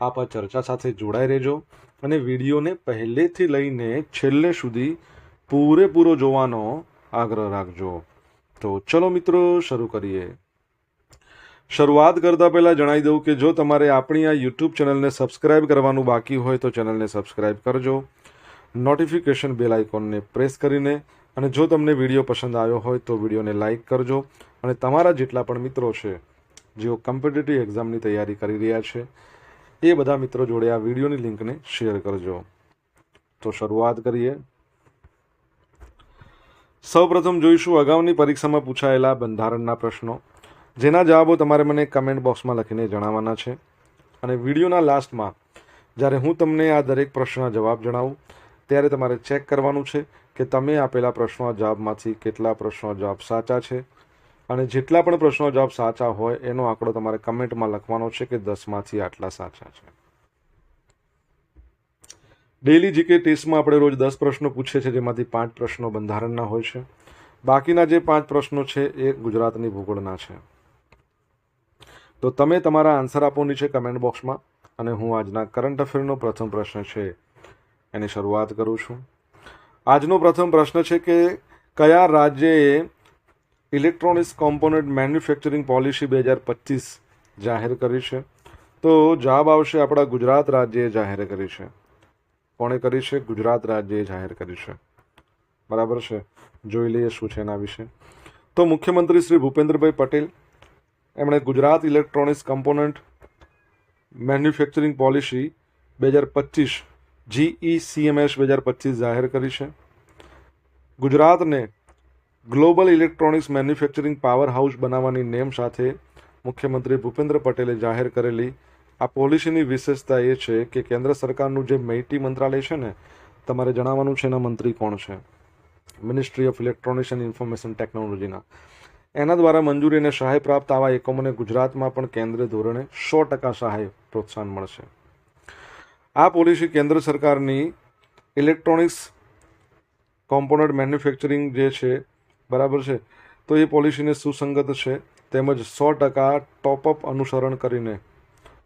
આપ આ ચર્ચા સાથે જોડાઈ રહેજો અને વિડીયોને પહેલેથી લઈને છેલ્લે સુધી પૂરેપૂરો જોવાનો આગ્રહ રાખજો. તો ચલો મિત્રો, શરૂ કરીએ. શરૂઆત કરતાં પહેલાં જણાવી દઉં કે જો તમારે આપણી આ યુટ્યુબ ચેનલને સબસ્ક્રાઇબ કરવાનું બાકી હોય તો ચેનલને સબસ્ક્રાઇબ કરજો. નોટિફિકેશન બેલ આઇકોનને પ્રેસ કરીને અને જો તમને વીડિયો પસંદ આવ્યો હોય તો વિડીયોને લાઇક કરજો અને તમારા જેટલા પણ મિત્રો છે જેઓ કોમ્પિટિટિવ એક્ઝામની તૈયારી કરી રહ્યા છે એ બધા મિત્રો જોડે આ વિડીયોની લિંકને શેર કરજો. તો શરૂઆત કરીએ. સૌપ્રથમ જોઈશું અગાઉની પરીક્ષામાં પૂછાયેલા બંધારણના પ્રશ્નો. જેના જવાબો તમારે મને કમેન્ટ બોક્સમાં લખીને જણાવવાના છે. અને વિડીયોના લાસ્ટમાં, જ્યારે હું તમને આ દરેક પ્રશ્નના જવાબ જણાવું, ત્યારે તમારે ચેક કરવાનું છે કે તમે આપેલા પ્રશ્નોના જવાબમાંથી કેટલા પ્રશ્નો જવાબ સાચા છે. અને જેટલા પણ પ્રશ્નો જવાબ સાચા હોય, એનો આંકડો તમારે કમેન્ટમાં લખવાનો છે કે દસમાંથી આટલા સાચા છે. ડેલી જીકે ટેસ્ટમાં આપણે રોજ દસ પ્રશ્નો પૂછીએ છીએ, જેમાંથી પાંચ પ્રશ્નો બંધારણના હોય છે. બાકીના જે પાંચ પ્રશ્નો છે, એ ગુજરાતની ભૂગોળના છે. તો તમે તમારા આન્સર આપો નીચે કમેન્ટ બોક્સમાં, અને હું આજના કરંટ અફેરનો પ્રથમ પ્રશ્ન છે, એની શરૂઆત કરું છું. આજનો પ્રથમ પ્રશ્ન છે કે, કયા રાજ્યએ ઇલેક્ટ્રોનિક્સ કોમ્પોનન્ટ મેન્યુફેક્ચરિંગ પોલિસી બે હજાર પચીસ જાહેર કરી છે. તો જવાબ આવશે આપણા ગુજરાત રાજ્યએ જાહેર કરી છે. કોણે કરી છે? ગુજરાત રાજ્યએ જાહેર કરી છે. બરાબર છે? જોઈ લઈએ શું છે એના વિશે. તો મુખ્યમંત્રી શ્રી ભૂપેન્દ્રભાઈ પટેલ, એમણે Gujarat electronics component manufacturing policy બે હજાર પચીસ જીઈ સીએમએસ બે હજાર પચીસ જાહેર કરી છે. ગુજરાતને global electronics manufacturing power house બનાવવાની નેમ સાથે મુખ્યમંત્રી ભૂપેન્દ્ર પટેલે જાહેર કરેલી આ પોલિસીની વિશેષતા એ છે કે કેન્દ્ર સરકારનું જે મૈટી મંત્રાલય છે ને, તમારે જણાવવાનું છે એના મંત્રી કોણ છે? Ministry of electronics and information ટેકનોલોજીના એના દ્વારા મંજૂરી અને સહાય પ્રાપ્ત આવા એકમોને ગુજરાતમાં પણ કેન્દ્રીય ધોરણે સો ટકા સહાય પ્રોત્સાહન મળશે. આ પોલિસી કેન્દ્ર સરકારની ઇલેક્ટ્રોનિક્સ કોમ્પોનન્ટ મેન્યુફેક્ચરિંગ જે છે બરાબર છે? તો એ પોલિસીને સુસંગત છે. તેમજ સો ટકા ટોપઅપ અનુસરણ કરીને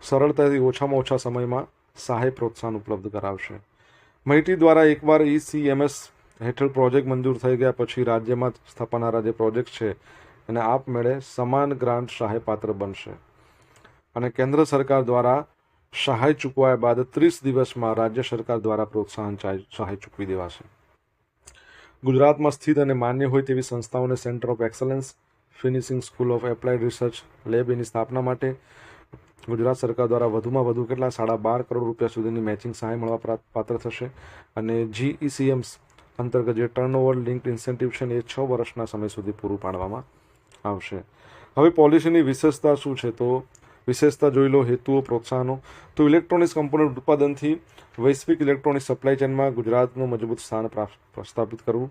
સરળતાથી ઓછામાં ઓછા સમયમાં સહાય પ્રોત્સાહન ઉપલબ્ધ કરાવશે. માહિતી દ્વારા એકવાર ઈસીએમએસ હેઠળ પ્રોજેક્ટ મંજૂર થઈ ગયા પછી રાજ્યમાં સ્થાપનારા જે પ્રોજેક્ટ છે, એને આપમેળે સમાન ગ્રાન્ટ સહાય પાત્ર બનશે. અને કેન્દ્ર સરકાર દ્વારા સહાય ચૂકવાયા બાદ ત્રીસ દિવસમાં રાજ્ય સરકાર દ્વારા પ્રોત્સાહન સહાય ચૂકવી દેવાશે. ગુજરાતમાં સ્થિત અને માન્ય હોય તેવી સંસ્થાઓને centre of excellence finishing school of applied research lab એની સ્થાપના માટે ગુજરાત સરકાર દ્વારા વધુમાં વધુ કેટલા? સાડા બાર કરોડ રૂપિયા સુધીની મેચિંગ સહાય મળવા પાત્ર થશે. અને જીઈસીએમ્સ અંતર્ગત જે ટર્નઓવર લિંક્ડ ઇન્સેન્ટિવ છે એ છ વર્ષના સમય સુધી પૂરું પાડવામાં આવશે. હવે પોલિસીની વિશેષતા શું છે? તો વિશેષતા જોઈ લો, હેતુઓ પ્રોત્સાહનો. તો ઇલેક્ટ્રોનિક્સ કમ્પોનન્ટ ઉત્પાદનથી વૈશ્વિક ઇલેક્ટ્રોનિક સપ્લાય ચેનમાં ગુજરાતનું મજબૂત સ્થાન પ્રસ્થાપિત કરવું.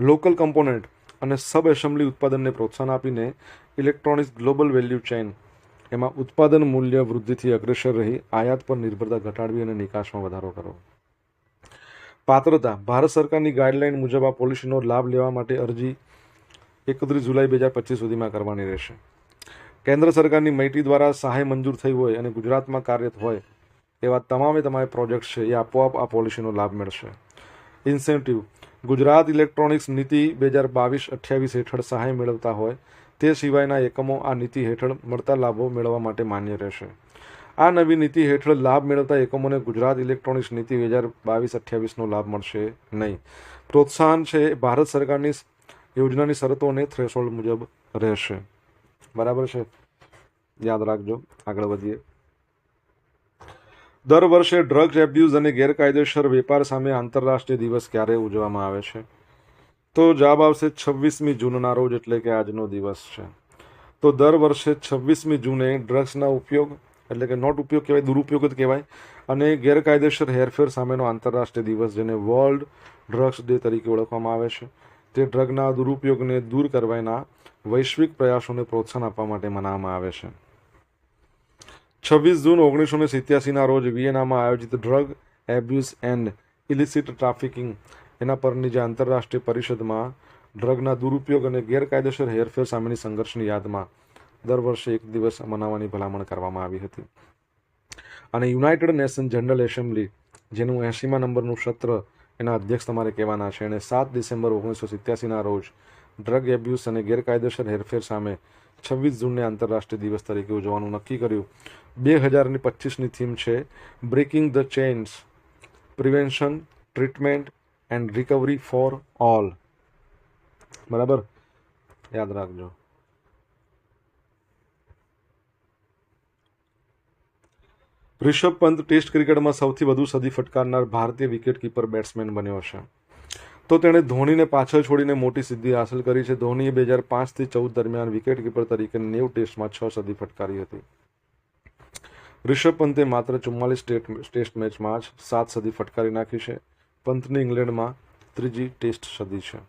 લોકલ કમ્પોનન્ટ અને સબ એસેમ્બલી ઉત્પાદનને પ્રોત્સાહન આપીને ઇલેક્ટ્રોનિક્સ ગ્લોબલ વેલ્યુ ચેઇન, એમાં ઉત્પાદન મૂલ્ય વૃદ્ધિથી અગ્રેસર રહી, આયાત પર નિર્ભરતા ઘટાડવી અને નિકાસમાં વધારો કરવો. પાત્રતા, ભારત સરકારની ગાઈડલાઇન મુજબ આ પોલિસીનો લાભ લેવા માટે અરજી એકત્રીસ જુલાઈ બે હજાર પચીસ સુધીમાં કરવાની રહેશે. કેન્દ્ર સરકારની મૈટી દ્વારા સહાય મંજૂર થઈ હોય અને ગુજરાતમાં કાર્યરત હોય એવા તમામે તમારે પ્રોજેક્ટ છે, એ આપોઆપ આ પોલિસીનો લાભ મેળશે ઇન્સેન્ટિવ. ગુજરાત ઇલેક્ટ્રોનિક્સ નીતિ બે હજાર બાવીસ અઠ્યાવીસ હેઠળ સહાય મેળવતા હોય, તે સિવાયના એકમો આ નીતિ હેઠળ મળતા લાભો મેળવવા માટે માન્ય રહેશે. આ નવી નીતિ હેઠળ લાભ મેળવતા એકમોને ગુજરાત ઇલેક્ટ્રોનિક્સ નીતિ બે હજાર બાવીસ અઠ્યાવીસનો લાભ મળશે નહીં. પ્રોત્સાહન છે, ભારત સરકારની યોજનાની શરતોને થ્રેશોલ્ડ મુજબ રહેશે. બરાબર છે? યાદ રાખજો. આગળ વધીએ. દર વર્ષે ડ્રગ્સ એબ્યુઝ અને ગેરકાયદેસર વેપાર સામે આંતરરાષ્ટ્રીય દિવસ ક્યારે ઉજવવામાં આવે છે? તો જવાબ આવશે છવ્વીસમી જૂનના રોજ, એટલે કે આજનો દિવસ છે. તો દર વર્ષે છવ્વીસમી જૂને ડ્રગ્સના ઉપયોગ, એટલે કે નોટ ઉપયોગ કહેવાય, દુરુપયોગ જ કહેવાય, અને ગેરકાયદેસર હેરફેર સામેનો આંતરરાષ્ટ્રીય દિવસ, જેને વર્લ્ડ ડ્રગ્સ ડે તરીકે ઓળખવામાં આવે છે. તે ડ્રગના દુરુપયોગને દૂર કરવાના વૈશ્વિક પ્રયાસોને પ્રોત્સાહન આપવા માટે મનાવવામાં આવે છે. છવ્વીસ જૂન ઓગણીસો ને સિત્યાસીના રોજ વિયેનામાં આયોજિત drug abuse and illicit trafficking એના પરની જે આંતરરાષ્ટ્રીય પરિષદમાં ડ્રગના દુરુપયોગ અને ગેરકાયદેસર હેરફેર સામેની સંઘર્ષની યાદમાં દર વર્ષે એક દિવસ મનાવવાની ભલામણ કરવામાં આવી હતી. અને યુનાઇટેડ નેશન જનરલ એસેમ્બલી, જેનું એંશીમાં નંબરનું સત્ર એના અધ્યક્ષ તમારે કહેવાના છે અને સાત ડિસેમ્બર ઓગણીસો સિત્યાસીના રોજ ડ્રગ એબ્યુઝ અને ગેરકાયદેસર હેરફેર સામે છવ્વીસ જૂનને આંતરરાષ્ટ્રીય દિવસ તરીકે ઉજવવાનું નક્કી કર્યું. બે હજારની પચીસની થીમ છે breaking the chains prevention treatment and recovery for all બરાબર? યાદ રાખજો. રિષભ પંત ટેસ્ટ ક્રિકેટમાં સૌથી વધુ સદી ફટકારનાર ભારતીય વિકેટકીપર બેટ્સમેન બન્યો છે. તો તેણે ધોનીને પાછળ છોડીને મોટી સિદ્ધિ હાંસલ કરી છે. ધોનીએ બે હજાર પાંચથી ચૌદ દરમિયાન વિકેટ કીપર તરીકે નેવ ટેસ્ટમાં છ સદી ફટકારી હતી. રિષભ પંતે માત્ર ચુમ્માલીસ ટેસ્ટ મેચમાં જ સાત સદી ફટકારી નાખી છે. પંતની ઇંગ્લેન્ડમાં ત્રીજી ટેસ્ટ સદી છે.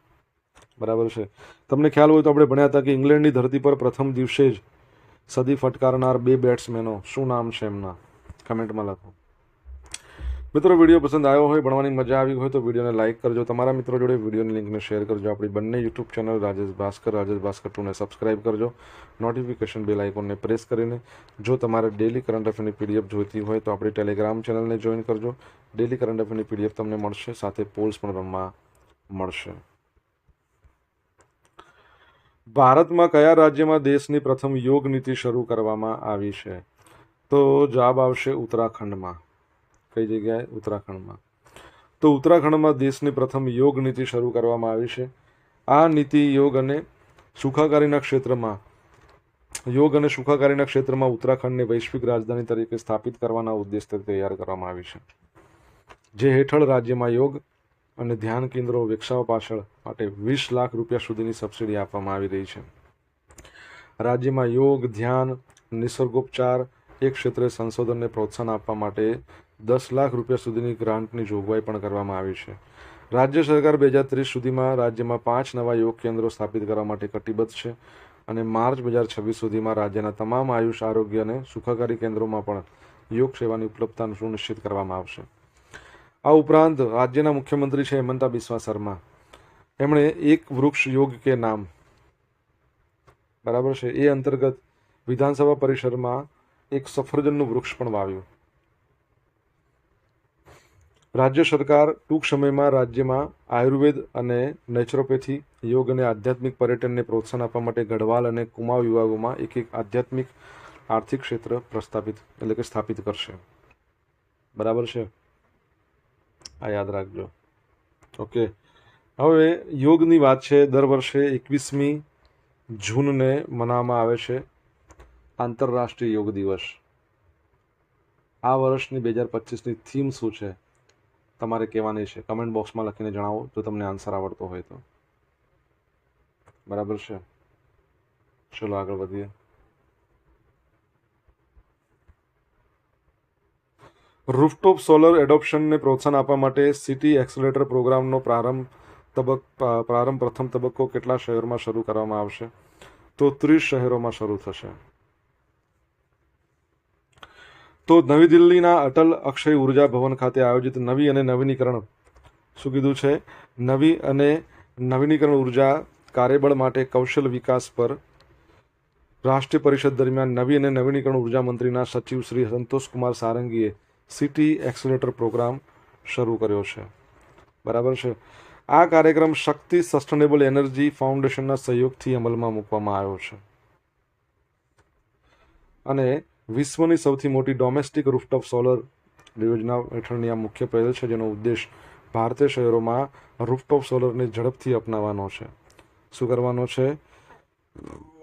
બરાબર છે. તમને ખ્યાલ હોય તો આપણે ભણ્યા હતા કે ઇંગ્લેન્ડની ધરતી પર પ્રથમ દિવસે જ સદી ફટકારનાર બે બેટ્સમેનો શું નામ છે એમના? કમેન્ટમાં લખો. મિત્રો, વીડિયો પસંદ આવ્યો હોય, ભણવાની મજા આવી હોય તો વિડીયોને લાઇક કરજો. તમારા મિત્રો જોડે વિડીયોની લિંકને શેર કરજો. આપણી બંને યુટ્યુબ ચેનલ રાજેશ ભાસ્કર રાજેશ ભાસ્કર ટુને સબસ્ક્રાઇબ કરજો. નોટિફિકેશન બેલ આઇકોનને પ્રેસ કરીને જો તમારે ડેલી કરંટ અફેરની પીડીએફ જોઈતી હોય તો આપણી ટેલિગ્રામ ચેનલને જોઈન કરજો. ડેલી કરંટ અફેરની પીડીએફ તમને મળશે. સાથે પોલ્સ પણ રમવા મળશે. ભારતમાં કયા રાજ્યમાં દેશની પ્રથમ યોગ નીતિ શરૂ કરવામાં આવી છે? તો જવાબ આવશે ઉત્તરાખંડમાં. કઈ જગ્યાએ? ઉત્તરાખંડમાં. તો ઉત્તરાખંડમાં દેશની પ્રથમ યોગ નીતિ શરૂ કરવામાં આવી છે. આ નીતિ યોગ અને સુખાકારીના ક્ષેત્રમાં, યોગ અને સુખાકારીના ક્ષેત્રમાં ઉત્તરાખંડને વૈશ્વિક રાજધાની તરીકે સ્થાપિત કરવાના ઉદ્દેશથી તૈયાર કરવામાં આવી છે. જે હેઠળ રાજ્યમાં યોગ અને ધ્યાન કેન્દ્રો વિકસાવવા પાછળ માટે વીસ લાખ રૂપિયા સુધીની સબસિડી આપવામાં આવી રહી છે. રાજ્યમાં યોગ, ધ્યાન, નિસર્ગોપચાર એ ક્ષેત્રે સંશોધનને પ્રોત્સાહન આપવા માટે દસ લાખ રૂપિયા સુધીની ગ્રાન્ટની જોગવાઈ પણ કરવામાં આવી છે. રાજ્ય સરકાર બે હજાર ત્રીસ સુધીમાં રાજ્યમાં પાંચ નવા યોગ કેન્દ્રો સ્થાપિત કરવા માટે કટિબદ્ધ છે અને માર્ચ બે હજાર છવ્વીસ સુધીમાં રાજ્યના તમામ આયુષ, આરોગ્ય અને સુખાકારી કેન્દ્રોમાં પણ યોગ સેવાની ઉપલબ્ધતા સુનિશ્ચિત કરવામાં આવશે. આ ઉપરાંત રાજ્યના મુખ્યમંત્રી છે હેમંતા બિસ્વા શર્મા. એમણે એક વૃક્ષ યોગ કે નામ, બરાબર છે, એ અંતર્ગત વિધાનસભા પરિસરમાં એક સફરજનનું વૃક્ષ પણ વાવ્યું. રાજ્ય સરકાર ટૂંક સમયમાં રાજ્યમાં આયુર્વેદ અને નેચરોપેથી યોગ અને આધ્યાત્મિક પર્યટનને પ્રોત્સાહન આપવા માટે ગઢવાલ અને કુમાવ વિભાગોમાં એક એક આધ્યાત્મિક આર્થિક ક્ષેત્ર પ્રસ્થાપિત એટલે કે સ્થાપિત કરશે. બરાબર છે? આ યાદ રાખજો. ઓકે. હવે યોગની વાત છે. દર વર્ષે એકવીસમી જૂનને મનાવવામાં આવે છે આંતરરાષ્ટ્રીય યોગ દિવસ. આ વર્ષની બે હજાર પચીસની થીમ શું છે? તમારે કહેવાની છે. કમેન્ટ બોક્સમાં લખીને જણાવો, જો તમને આન્સર આવડતો હોય તો. બરાબર છે? ચલો આગળ વધીએ. રૂફટોપ સોલર એડોપ્શનને પ્રોત્સાહન આપવા માટે સિટી એક્સલેટર પ્રોગ્રામનો પ્રારંભ તબક, પ્રારંભ પ્રથમ તબક્કો કેટલા શહેરોમાં શરૂ કરવામાં આવશે? તો ત્રીસ શહેરોમાં શરૂ થશે. તો નવી દિલ્હીના અટલ અક્ષય ઊર્જા ભવન ખાતે આયોજિત નવી અને નવીનીકરણ. શું કીધું છે? નવી અને નવીનીકરણ ઊર્જા કાર્યબળ માટે કૌશલ વિકાસ પર રાષ્ટ્રીય પરિષદ દરમિયાન નવી અને નવીનીકરણ ઊર્જા મંત્રીના સચિવ શ્રી સંતોષકુમાર સારંગીએ સિટી એક્સલેટર પ્રોગ્રામ શરૂ કર્યો છે. બરાબર છે? આ કાર્યક્રમ શક્તિ સસ્ટેનેબલ એનર્જી ફાઉન્ડેશનના સહયોગથી અમલમાં મૂકવામાં આવ્યો છે. અને વિશ્વની સૌથી મોટી ડોમેસ્ટિક રૂફટોપ સોલર યોજના હેઠળની આ મુખ્ય પહેલ છે, જેનો ઉદ્દેશ ભારતીય શહેરોમાં રૂફટોપ સોલરને ઝડપથી અપનાવવાનો છે. શું કરવાનો છે?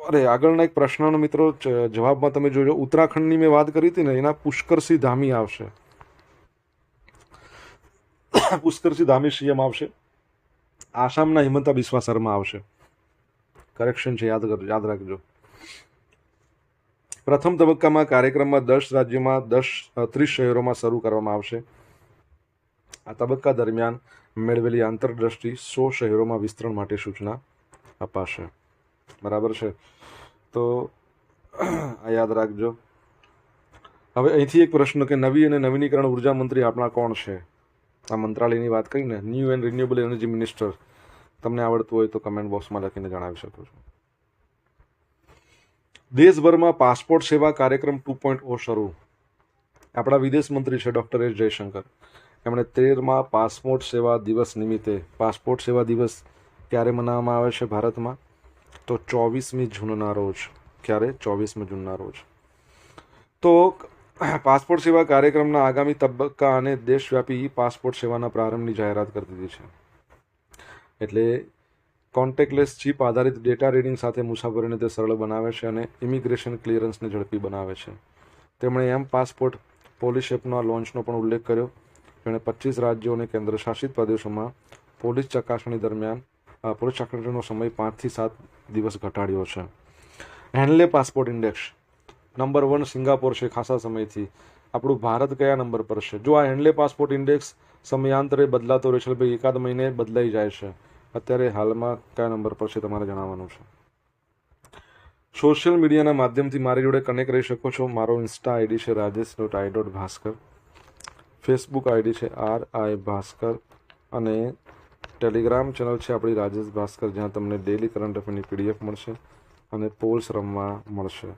અરે, આગળના એક પ્રશ્નનો મિત્રો જવાબમાં તમે જોજો. ઉત્તરાખંડની મેં વાત કરી હતી ને, એના પુષ્કરસિંહ ધામી આવશે. પુષ્કરસિંહ ધામી સીએમ આવશે. આસામના હિમંતા બિસ્વા શર્મા આવશે. કરેક્શન છે, યાદ કરજો યાદ રાખજો. પ્રથમ તબક્કામાં કાર્યક્રમમાં દસ રાજ્યોમાં દસ ત્રીસ શહેરોમાં શરૂ કરવામાં આવશે. આ તબક્કા દરમિયાન મેળવેલી આંતરદ્રષ્ટિ સો શહેરોમાં વિસ્તરણ માટે સૂચના અપાશે. બરાબર છે? તો, આ યાદ રાખજો. હવે અહીંથી એક પ્રશ્ન કે નવી અને નવીનીકરણ ઊર્જા મંત્રી આપણા કોણ છે? આ મંત્રાલયની વાત કરીને new and renewable energy minister. તમને આવડતું હોય તો કમેન્ટ બોક્સમાં લખીને જણાવી શકો છો. દેશભરમાં પાસપોર્ટ સેવા કાર્યક્રમ ટુ પોઈન્ટ ઓ શરૂ. આપણા વિદેશ મંત્રી છે ડૉક્ટર એસ જયશંકર. એમણે તેરમાં પાસપોર્ટ સેવા દિવસ નિમિત્તે, પાસપોર્ટ સેવા દિવસ ક્યારે મનાવવામાં આવે છે ભારતમાં? તો ચોવીસમી જૂનના રોજ. ક્યારે? ચોવીસમી જૂનના રોજ. તો પાસપોર્ટ સેવા કાર્યક્રમના આગામી તબક્કા અને દેશવ્યાપી પાસપોર્ટ સેવાના પ્રારંભની જાહેરાત કરી દીધી છે. એટલે કોન્ટેક્ટલેસ ચીપ આધારિત ડેટા રીડિંગ સાથે મુસાફરીને તે સરળ બનાવે છે અને ઇમિગ્રેશન ક્લિયરન્સને ઝડપી બનાવે છે. તેમણે એમ પાસપોર્ટ પોલીસ એપના લોન્ચનો પણ ઉલ્લેખ કર્યો. જેણે પચીસ રાજ્યો અને કેન્દ્રશાસિત પ્રદેશોમાં પોલીસ ચકાસણી દરમિયાન પોલીસ ચકાસણીનો સમય પાંચથી સાત દિવસ ઘટાડ્યો છે. Henley passport index number one Singapore છે ખાસા સમયથી. આપણું ભારત કયા નંબર પર છે? જો આ હેન્ડલે પાસપોર્ટ ઇન્ડેક્સ સમયાંતરે બદલાતો રહે છે ભાઈ એકાદ મહિને બદલાઈ જાય છે. અત્યારે હાલમાં કયા નંબર પર છે તમારે જણાવવાનું છે? સોશિયલ મીડિયાના માધ્યમથી મારી જોડે કનેક્ટ રહી શકો છો. મારો ઇન્સ્ટા આઈડી છે Rajesh dot I dot Bhaskar Facebook ID છે આર આઈ ભાસ્કર અને ટેલિગ્રામ ચેનલ છે આપણી રાજેશ ભાસ્કર જ્યાં તમને ડેલી કરંટ અફેરની પીડીએફ મળશે અને પોલ્સ રમવા મળશે.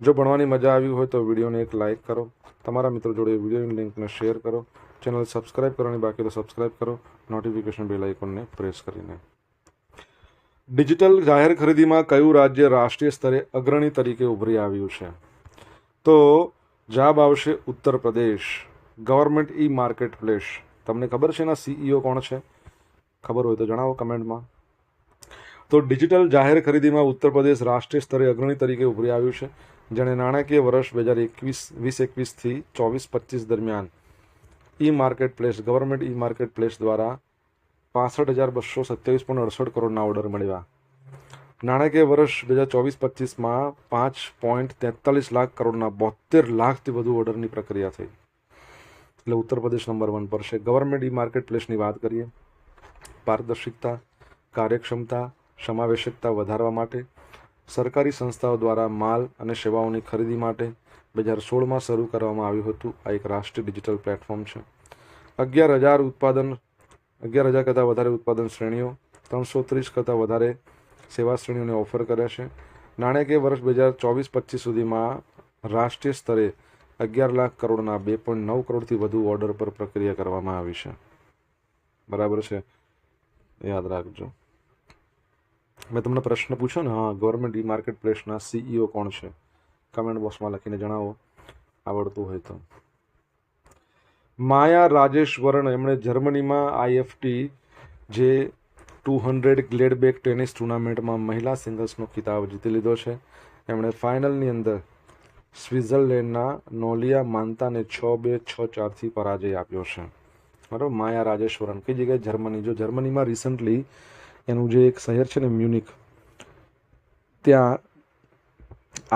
જો ભણવાની મજા આવી હોય તો વિડીયોને એક લાઇક કરો. તમારા મિત્રો જોડે વિડીયોની લિંકને શેર કરો. ચેનલ સબસ્ક્રાઈબ કરવાની બાકી તો સબસ્ક્રાઇબ કરો. નોટિફિકેશન બેલ આઇકોનને પ્રેસ કરીને. ડિજિટલ જાહેર ખરીદીમાં કયું રાજ્ય રાષ્ટ્રીય સ્તરે અગ્રણી તરીકે ઉભરી આવ્યું છે? તો જવાબ આવશે ઉત્તર પ્રદેશ. ગવર્મેન્ટ ઈ માર્કેટ પ્લેસ તમને ખબર છે એના સીઈઓ કોણ છે? ખબર હોય તો જણાવો કમેન્ટમાં. તો ડિજિટલ જાહેર ખરીદીમાં ઉત્તર પ્રદેશ રાષ્ટ્રીય સ્તરે અગ્રણી તરીકે ઉભરી આવ્યું છે, જેણે નાણાકીય વર્ષ બે હજાર એકવીસ, વીસ એકવીસથી ચોવીસ પચીસ દરમિયાન E market place government E market place દ્વારા પાસઠ હજાર બસો સત્યાવીસ પોઈન્ટ અડસઠ કરોડના ઓર્ડર મળ્યા. નાણાકીય વર્ષ બે હજાર ચોવીસ પચીસમાં પાંચ પોઈન્ટ તેતાલીસ લાખ કરોડના બોતેર લાખથી વધુ ઓર્ડરની પ્રક્રિયા થઈ. એટલે ઉત્તર પ્રદેશ નંબર વન પર છે. ગવર્મેન્ટ ઈ માર્કેટ પ્લેસની વાત કરીએ. પારદર્શિકતા, કાર્યક્ષમતા, સમાવેશકતા વધારવા માટે, સરકારી સંસ્થાઓ દ્વારા માલ અને સેવાઓની ખરીદી માટે બે હજાર સોળમાં શરૂ કરવામાં આવ્યું હતું. આ એક રાષ્ટ્રીય ડિજિટલ પ્લેટફોર્મ છે. અગિયાર હજાર ઉત્પાદન, અગિયાર હજાર કરતાં વધારે ઉત્પાદન શ્રેણીઓ, ત્રણસો ત્રીસ કરતાં વધારે સેવા શ્રેણીઓને ઓફર કરે છે. નાણાકીય વર્ષ બે હજાર ચોવીસ પચીસ સુધીમાં રાષ્ટ્રીય સ્તરે અગિયાર લાખ કરોડના બે પોઈન્ટ નવ કરોડથી વધુ ઓર્ડર પર પ્રક્રિયા કરવામાં આવી છે. બરાબર છે? યાદ રાખજો. મેં તમને પ્રશ્ન પૂછ્યો ને, હા, ગવર્મેન્ટ ઈ માર્કેટ પ્લેસના સીઈઓ કોણ છે? કમેન્ટ બોક્સમાં લખીને જણાવો. આવડતું હોય તો. માયા રાજેશ્વરણ એમણે જર્મનીમાં આઈએફટી જે ટુ હંડ્રેડ ગ્લેડબેક ટેનિસ ટુર્નામેન્ટમાં મહિલા સિંગલ્સનો ખિતાબ જીતી લીધો છે. એમણે ફાઇનલની અંદર સ્વિટ્ઝરલેન્ડના નોલિયા માનતાને છ બે છ ચારથી પરાજય આપ્યો છે. બરાબર? માયા રાજેશ્વરન. કઈ જગ્યાએ? જર્મની. જો જર્મનીમાં રિસન્ટલી એનું જે એક શહેર છે ને મ્યુનિક, ત્યાં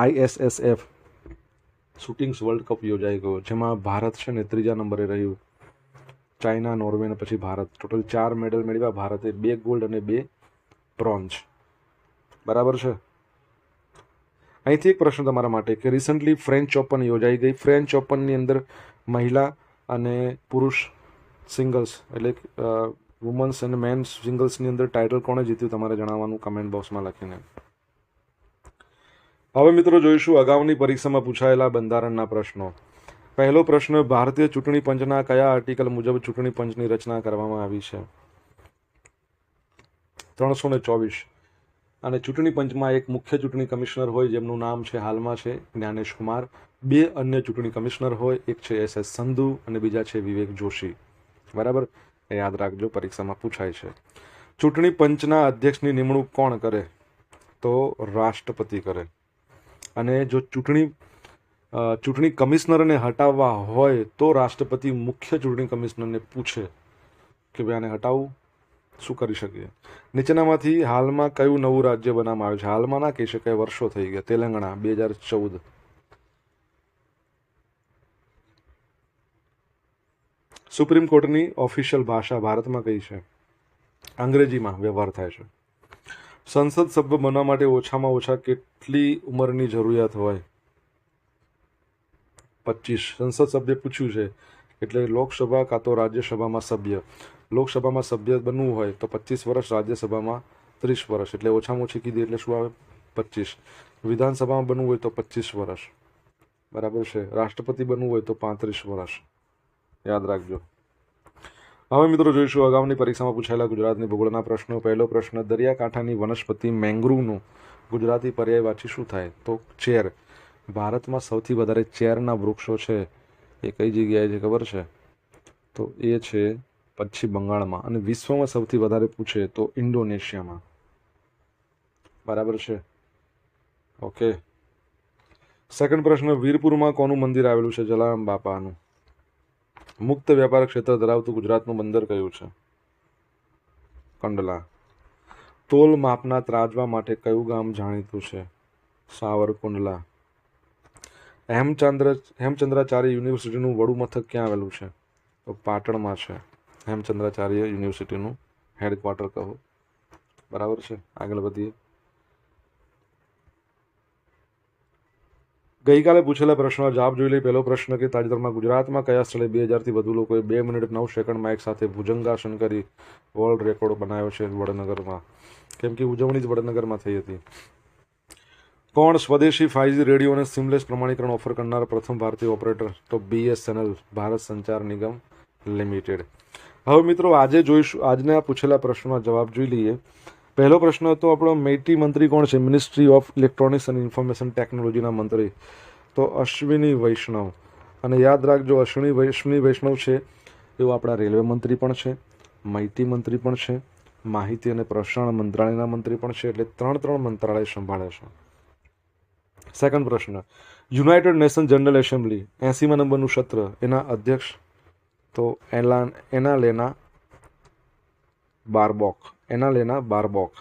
આઈએસએસએફ શૂટિંગ્સ વર્લ્ડ કપ યોજાઈ ગયો, જેમાં ભારત છે ને ત્રીજા નંબરે રહ્યું. ચાઇના, નોર્વે અને પછી ભારત. ટોટલ ચાર મેડલ મેળવ્યા. ભારતે બે ગોલ્ડ અને બે બ્રોન્ઝ. બરાબર છે? અહીંથી એક પ્રશ્ન તમારા માટે કે રિસન્ટલી ફ્રેન્ચ ઓપન યોજાઈ ગઈ. ફ્રેન્ચ ઓપનની અંદર મહિલા અને પુરુષ સિંગલ્સ એટલે વુમન્સ અને મેન્સ સિંગલ્સની અંદર ટાઇટલ કોણે જીત્યું તમારે જણાવવાનું કમેન્ટ બોક્સમાં લખીને. હવે મિત્રો જોઈશું અગાઉની પરીક્ષામાં પૂછાયેલા બંધારણના પ્રશ્નો. પહેલો પ્રશ્ન, ભારતીય ચૂંટણી પંચના કયા આર્ટિકલ મુજબ ચૂંટણી પંચની રચના કરવામાં આવી છે? ત્રણસો ને ચોવીસ. અને ચૂંટણી પંચમાં એક મુખ્ય ચૂંટણી કમિશનર હોય જેમનું નામ છે હાલમાં છે જ્ઞાનેશ કુમાર. બે અન્ય ચૂંટણી કમિશનર હોય, એક છે એસ એસ સંધુ અને બીજા છે વિવેક જોશી. બરાબર? એ યાદ રાખજો, પરીક્ષામાં પૂછાય છે. ચૂંટણી પંચના અધ્યક્ષની નિમણૂક કોણ કરે? તો રાષ્ટ્રપતિ કરે. અને જો ચૂંટણી ચૂંટણી કમિશનરને હટાવવા હોય તો રાષ્ટ્રપતિ મુખ્ય ચૂંટણી કમિશનરને પૂછે કે ભાઈ આને હટાવવું શું કરી શકીએ? નીચેનામાંથી હાલમાં કયું નવું રાજ્ય બનાવવામાં આવ્યું છે? હાલમાં ના કહી શકાય, વર્ષો થઈ ગયા. તેલંગાણા, બે હજાર ચૌદ. સુપ્રીમ કોર્ટની ઓફિશિયલ ભાષા ભારતમાં કઈ છે? અંગ્રેજીમાં વ્યવહાર થાય છે. સંસદ સભ્ય બનવા માટે ઓછામાં ઓછા કેટલી ઉંમરની જરૂરિયાત હોય? પચીસ. સંસદ સભ્ય પૂછ્યું છે, એટલે લોકસભા કાં તો રાજ્યસભામાં સભ્ય. લોકસભામાં સભ્ય બનવું હોય તો પચીસ વર્ષ, રાજ્યસભામાં ત્રીસ વર્ષ, એટલે ઓછામાં ઓછી કીધી એટલે શું આવે? પચીસ. વિધાનસભામાં બનવું હોય તો પચીસ વર્ષ. બરાબર છે. રાષ્ટ્રપતિ બનવું હોય તો પાંત્રીસ વર્ષ. યાદ રાખજો. હવે મિત્રો જોઈશું અગાઉની પરીક્ષામાં પૂછાયેલા ગુજરાતની ભૂગોળના પ્રશ્નો. પહેલો પ્રશ્ન, દરિયાકાંઠાની વનસ્પતિ મેંગ્રુવનું ગુજરાતી પર્યાય વાંચી શું થાય? તો ચેર. ભારતમાં સૌથી વધારે ચેરના વૃક્ષો છે. એ કઈ જગ્યાએ છે ખબર છે? તો એ છે પશ્ચિમ બંગાળમાં. અને વિશ્વમાં સૌથી વધારે પૂછે તો ઇન્ડોનેશિયામાં. બરાબર છે? ઓકે. સેકન્ડ પ્રશ્ન, વીરપુરમાં કોનું મંદિર આવેલું છે? જલારામ બાપાનું. મુક્ત વ્યાપાર ક્ષેત્ર ધરાવતું ગુજરાતનું બંદર કયું છે? કંડલા. તોલ માપના ત્રાજવા માટે કયું ગામ જાણીતું છે? સાવરકુંડલા. હેમચંદ્ર, હેમચંદ્રાચાર્ય યુનિવર્સિટીનું વડું મથક ક્યાં આવેલું છે? તો પાટણમાં છે. હેમચંદ્રાચાર્ય યુનિવર્સિટીનું હેડક્વાર્ટર કહો. બરાબર છે? આગળ વધીએ. ગઈકાલે પૂછેલા પ્રશ્નનો જવાબ જોઈ લઈ પહેલો પ્રશ્ન કે તાજેતરમાં ગુજરાતમાં કયા સ્થળે બે હજારથી વધુ લોકોએ બે મિનિટ નવ સેકન્ડમાં એક સાથે ભુજંગાસન કરી વર્લ્ડ રેકોર્ડ બનાવ્યો છે વડનગરમાં? કેમ કે ઉજવણી જ વડનગરમાં થઈ હતી. કોણ સ્વદેશી ફાઈવજી રેડિયો અને સિમલેસ પ્રમાણીકરણ ઓફર કરનાર પ્રથમ ભારતીય ઓપરેટર તો બીએસએનએલ ભારત સંચાર નિગમ લિમિટેડ. હવે મિત્રો, આજે જોઈશું, આજના પૂછેલા પ્રશ્નનો જવાબ જોઈ લઈએ. પહેલો પ્રશ્ન હતો, આપણો મેટી મંત્રી કોણ છે? મિનિસ્ટ્રી ઓફ ઇલેક્ટ્રોનિક્સ અને ઇન્ફોર્મેશન ટેકનોલોજીના મંત્રી. તો અશ્વિની વૈષ્ણવ. અને યાદ રાખજો, અશ્વિની વૈષ્ણવી વૈષ્ણવ છે એઓ આપણા રેલવે મંત્રી પણ છે, માહિતી મંત્રી પણ છે, માહિતી અને પ્રસારણ મંત્રાલયના મંત્રી પણ છે, એટલે ત્રણ ત્રણ મંત્રાલય સંભાળે છે. સેકન્ડ પ્રશ્ન. યુનાઇટેડ નેશન જનરલ એસેમ્બલી એંસીમાં નંબરનું સત્ર, એના અધ્યક્ષ તો એલાન એના લેના બારબોક. એના લેના બારબોક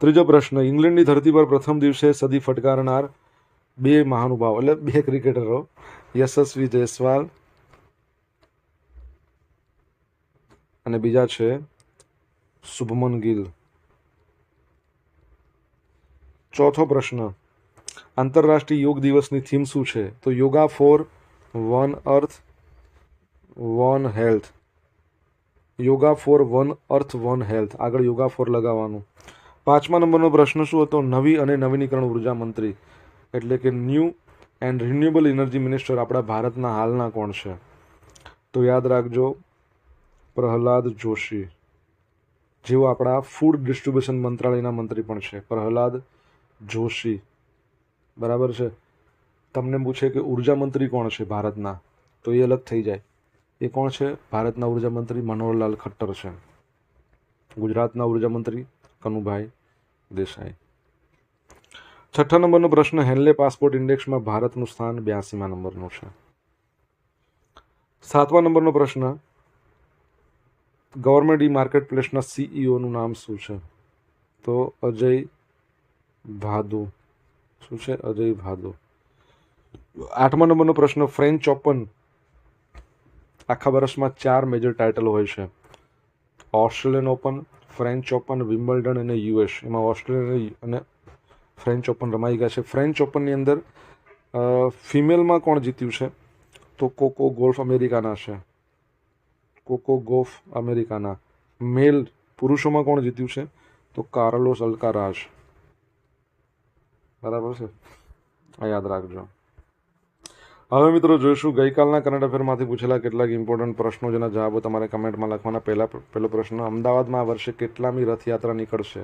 ત્રીજો પ્રશ્ન, ઇંગ્લેન્ડની ધરતી પર પ્રથમ દિવસે સદી ફટકારનાર બે મહાનુભાવ, એટલે બે ક્રિકેટરો, યશસ્વી જયસ્વાલ અને બીજા છે શુભમન ગિલ. ચોથો પ્રશ્ન, આંતરરાષ્ટ્રીય યોગ દિવસની થીમ શું છે? તો yoga for one earth, one health. Yoga for one earth one health. આગળ યોગા ફોર લગાવવાનું. પાંચમા નંબરનો પ્રશ્ન શું હતો? નવી અને નવીનીકરણ ઊર્જા મંત્રી. એટલે કે new and renewable energy minister આપણા ભારતના હાલના કોણ છે? તો યાદ રાખજો, પ્રહલાદ જોશી. જેઓ આપણા ફૂડ ડિસ્ટ્રીબ્યુશન મંત્રાલયના મંત્રી પણ છે. પ્રહલાદ જોશી. બરાબર છે? તમને પૂછે કે ઊર્જા મંત્રી કોણ છે ભારતના? તો એ અલગ થઈ જાય. એ કોણ છે? ભારતના ઊર્જા મંત્રી મનોહરલાલ ખટ્ટર છે. ગુજરાતના ઊર્જા મંત્રી કનુભાઈ દેસાઈ. છઠ્ઠા નંબરનો પ્રશ્ન, હેન્લે પાસપોર્ટ ઇન્ડેક્સમાં ભારતનું સ્થાન બ્યાસીમાં નંબરનું છે. સાતમા નંબરનો પ્રશ્ન, ગવર્મેન્ટ ઈ માર્કેટ પ્લેસના સીઈઓનું નામ શું છે? તો અજય ભાદુ. શું છે? અજય ભાદુ. આઠમા નંબરનો પ્રશ્ન, ફ્રેન્ચ ઓપન આખા વર્ષમાં ચાર મેજર ટાઇટલ હોય છે. Australian open French open Wimbledon અને યુએસ એમાં ઓસ્ટ્રેલિયન અને ફ્રેન્ચ ઓપન રમાઈ ગયા છે. ફ્રેન્ચ ઓપનની અંદર ફિમેલમાં કોણ જીત્યું છે? તો કોકો ગોલ્ફ અમેરિકાના છે. કોકો ગોલ્ફ અમેરિકાના. મેલ પુરુષોમાં કોણ જીત્યું છે? તો કાર્લોસ અલ્કારાજ બરાબર છે? આ યાદ રાખજો. હવે મિત્રો જોઈશું, ગઈકાલના કરંટ અફેરમાંથી પૂછેલા કેટલાક ઇમ્પોર્ટન્ટ પ્રશ્નો, જેના જવાબો તમારે કમેન્ટમાં લખવાના. પહેલા પહેલો પ્રશ્ન, અમદાવાદમાં આ વર્ષે કેટલામી રથયાત્રા નીકળશે?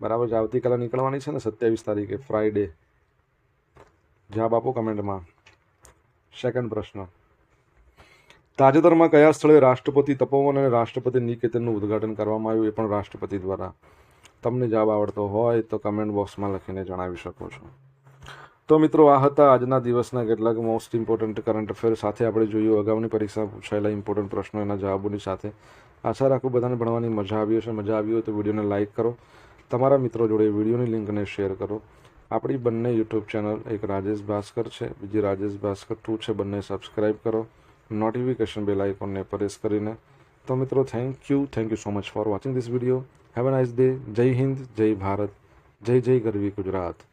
બરાબર છે આવતીકાલે નીકળવાની છે ને, સત્યાવીસ તારીખે ફ્રાઈડે જવાબ આપો કમેન્ટમાં. સેકન્ડ પ્રશ્ન. તાજેતરમાં કયા સ્થળે રાષ્ટ્રપતિ તપોવન અને રાષ્ટ્રપતિ નિકેતનનું ઉદ્ઘાટન કરવામાં આવ્યું, એ પણ રાષ્ટ્રપતિ દ્વારા? તમને જવાબ આવડતો હોય તો કમેન્ટ બોક્સમાં લખીને જણાવી શકો છો. તો મિત્રો, આ હતા આજના દિવસના કેટલાક મોસ્ટ ઇમ્પોર્ટન્ટ કરંટ અફેર સાથે આપણે જોયું, અગાઉની પરીક્ષામાં પૂછાયેલા ઇમ્પોર્ટન્ટ પ્રશ્નો, એના જવાબોની સાથે. આશા રાખું બધાને ભણવાની મજા આવી હશે. મજા આવી હોય તો વિડીયોને લાઇક કરો. તમારા મિત્રો જોડે વિડીયોની લિંકને શેર કરો. આપણી બંને યુટ્યુબ ચેનલ એક રાજેશ ભાસ્કર છે, બીજી રાજેશ ભાસ્કર ટુ છે. બંને સબસ્ક્રાઈબ કરો. નોટિફિકેશન બેલ આઇકોનને પ્રેસ કરીને. તો મિત્રો thank you thank you so much for watching this video have a nice day Jai Hind Jai Bharat જય જય ગરવી ગુજરાત